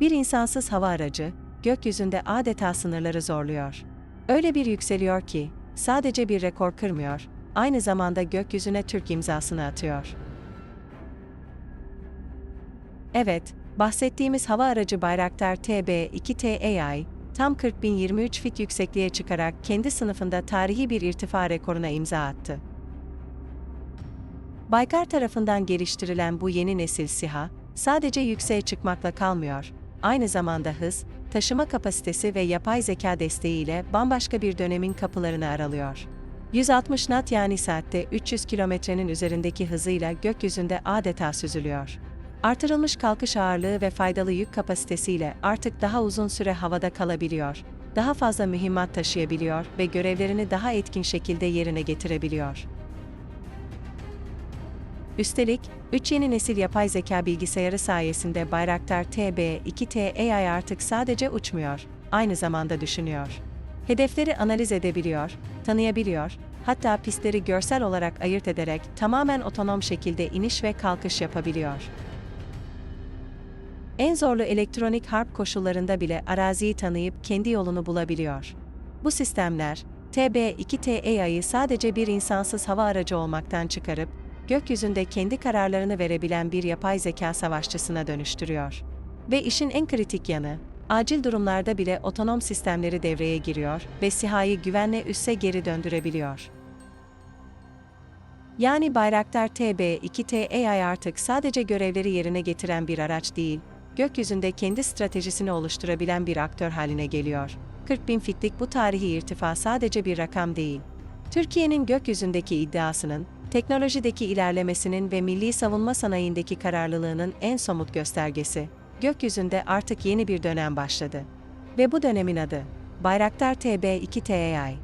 Bir insansız hava aracı, gökyüzünde adeta sınırları zorluyor. Öyle bir yükseliyor ki, sadece bir rekor kırmıyor, aynı zamanda gökyüzüne Türk imzasını atıyor. Evet, bahsettiğimiz hava aracı Bayraktar TB2TAI, tam 40.023 fit yüksekliğe çıkarak kendi sınıfında tarihi bir irtifa rekoruna imza attı. Baykar tarafından geliştirilen bu yeni nesil SİHA, sadece yükseğe çıkmakla kalmıyor, aynı zamanda hız, taşıma kapasitesi ve yapay zeka desteğiyle bambaşka bir dönemin kapılarını aralıyor. 160 knot yani saatte 300 kilometrenin üzerindeki hızıyla gökyüzünde adeta süzülüyor. Artırılmış kalkış ağırlığı ve faydalı yük kapasitesiyle artık daha uzun süre havada kalabiliyor, daha fazla mühimmat taşıyabiliyor ve görevlerini daha etkin şekilde yerine getirebiliyor. Üstelik, 3 yeni nesil yapay zeka bilgisayarı sayesinde Bayraktar TB2TAI artık sadece uçmuyor, aynı zamanda düşünüyor. Hedefleri analiz edebiliyor, tanıyabiliyor, hatta pistleri görsel olarak ayırt ederek tamamen otonom şekilde iniş ve kalkış yapabiliyor. En zorlu elektronik harp koşullarında bile araziyi tanıyıp kendi yolunu bulabiliyor. Bu sistemler, TB2TAI'yı sadece bir insansız hava aracı olmaktan çıkarıp, gökyüzünde kendi kararlarını verebilen bir yapay zeka savaşçısına dönüştürüyor. Ve işin en kritik yanı, acil durumlarda bile otonom sistemleri devreye giriyor ve SİHA'yı güvenle üsse geri döndürebiliyor. Yani Bayraktar TB2TAI artık sadece görevleri yerine getiren bir araç değil, gökyüzünde kendi stratejisini oluşturabilen bir aktör haline geliyor. 40 bin fitlik bu tarihi irtifa sadece bir rakam değil. Türkiye'nin gökyüzündeki iddiasının, teknolojideki ilerlemesinin ve milli savunma sanayindeki kararlılığının en somut göstergesi. Gökyüzünde artık yeni bir dönem başladı. Ve bu dönemin adı Bayraktar TB2TAI.